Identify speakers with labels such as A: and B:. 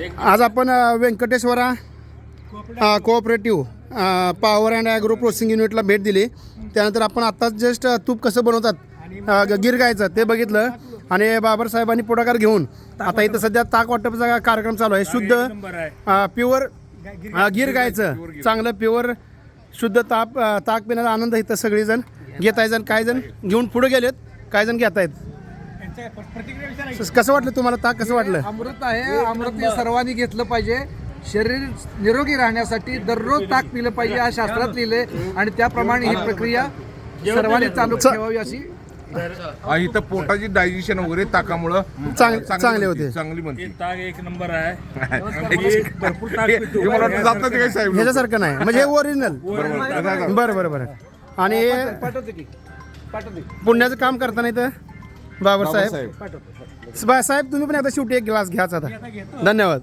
A: आज आपण Venkateshwara cooperative power and agro processing युनिटला भेट दिली. त्यानंतर आपण आत्ताच जस्ट तूप कसं बनवतात गिर गायचं ते बघितलं. आणि बाबासाहेबांनी पुढाकार घेऊन आता इथं सध्या ताक वाटपाचा कार्यक्रम चालू आहे. शुद्ध प्युअर गिर गायचं. चांगलं प्युअर शुद्ध ताप ताक पिण्याचा आनंद इथं सगळेजण घेत आहे जण काही जण घेऊन पुढे गेलेत. काही जण घेत आहेत. कसं वाटलं तुम्हाला? ताक कसं वाटलं?
B: अमृत आहे अमृत हे सर्वांनी घेतलं पाहिजे. शरीर निरोगी राहण्यासाठी दररोज ताक पिलं पाहिजे या शास्त्रात लिहिले आणि त्याप्रमाणे ही प्रक्रिया सर्वांनी चालू ठेवावी अशी.
C: इथं पोटाची डायजेशन वगैरे ताकामुळं
A: चांग-
C: चांगली
A: होते.
C: चांगली बनते
D: ताग एक नंबर आहे.
C: हे
D: भरपूर ताक पितो.
C: हे मला वाटतं जातात ते काय साहेब?
A: ह्याच्यासारखं नाही. म्हणजे हे ओरिजिनल
C: बरोबर
A: बरं बरं बरं. आणि
B: पाठवते की? पाठवते
A: पुण्याचं काम करताना इथं? बाबर साहेब. साहेब. तुम्ही पण आता शेवटी एक ग्लास घ्याच आता. धन्यवाद.